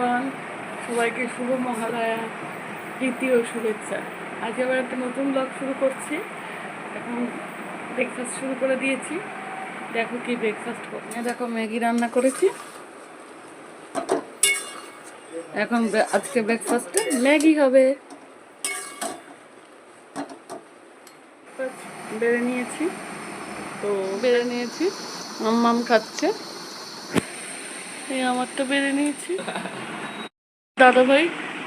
Everyone সবাইকে শুভ মহালয়া, দ্বিতীয় শুভেচ্ছা। আজ আবার একটা নতুন ব্লগ শুরু করছি। এখন ব্রেকফাস্ট শুরু করে দিয়েছি। দেখো কি ব্রেকফাস্ট করছি দেখো ম্যাগি রান্না করেছি। এখন আজকে ব্রেকফাস্টে ম্যাগি হবে। বেড়ে নিয়েছি। তো বেড়ে নিয়েছি। মাম খাচ্ছে। এই আমারটা বেড়ে নিয়েছি। দাদা ভাই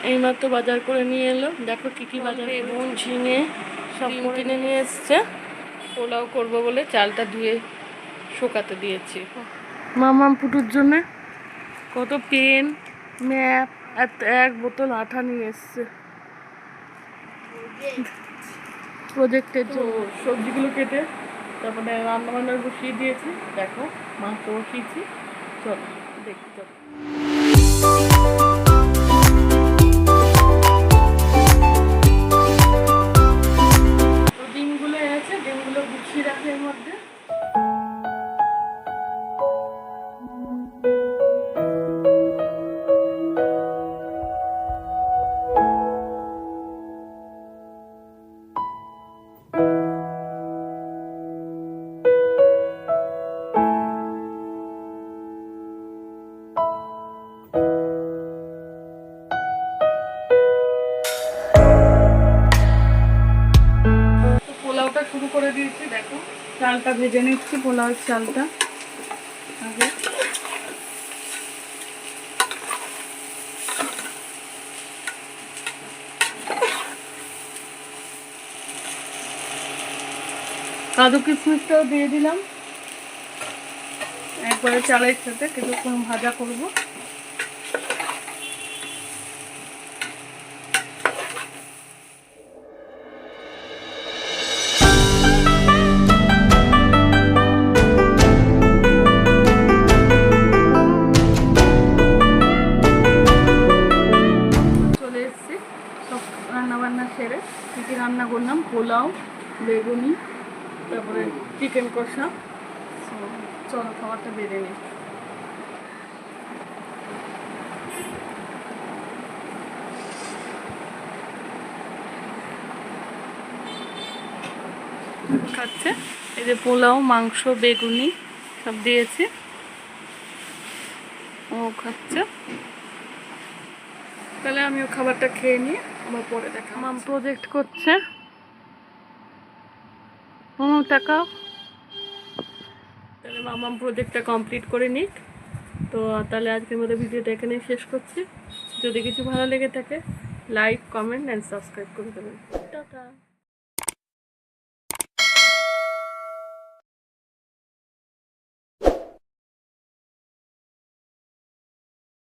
এইমাত্র বাজার করে নিয়ে এলো। দেখো কি কি বাজার এবং ঝিঙে সব কিনে নিয়ে এসছে। পোলাও করব বলে চালটা ধুয়ে শুকাতে দিয়েছি। মামাম পুটুর জন্য কত পেন ম্যাপ এত এক বোতল আঠা নিয়ে এসছে। প্রজেক্টের জন্য। সবজিগুলো কেটে তারপরে রান্না বান্না বসিয়ে দিয়েছি। দেখো মাংস বসিয়েছি চলো। দেখি শুরু করে দিয়েছি, দেখো। চালটা ভেজে নিচ্ছি, পোলাওয়ের চালটা। আগে। কাজু কিশমিশটাও দিয়ে দিলাম। একবারে চালের সাথে কিছুক্ষণ ভাজা করব। রান্না বান্না সেরে কী কী রান্না করলাম? পোলাও, বেগুনি, তারপরে চিকেন কষা। চলো, খাবারটা বেড়ে নিই। খাচ্ছে। এই যে পোলাও, মাংস, বেগুনি সব দিয়েছি। ও খাচ্ছে। তাহলে আমিও খাবারটা খেয়ে নিয়ে আমার পরে দেখা মাম প্রজেক্ট করছে। হুম টাকা তাহলে মামাম প্রজেক্টটা কমপ্লিট করে নিক। তো তাহলে আজকের মতো ভিডিওটা এখানেই শেষ করছি। যদি কিছু ভালো লেগে থাকে লাইক কমেন্ট অ্যান্ড সাবস্ক্রাইব করে দেবেন। টাটা।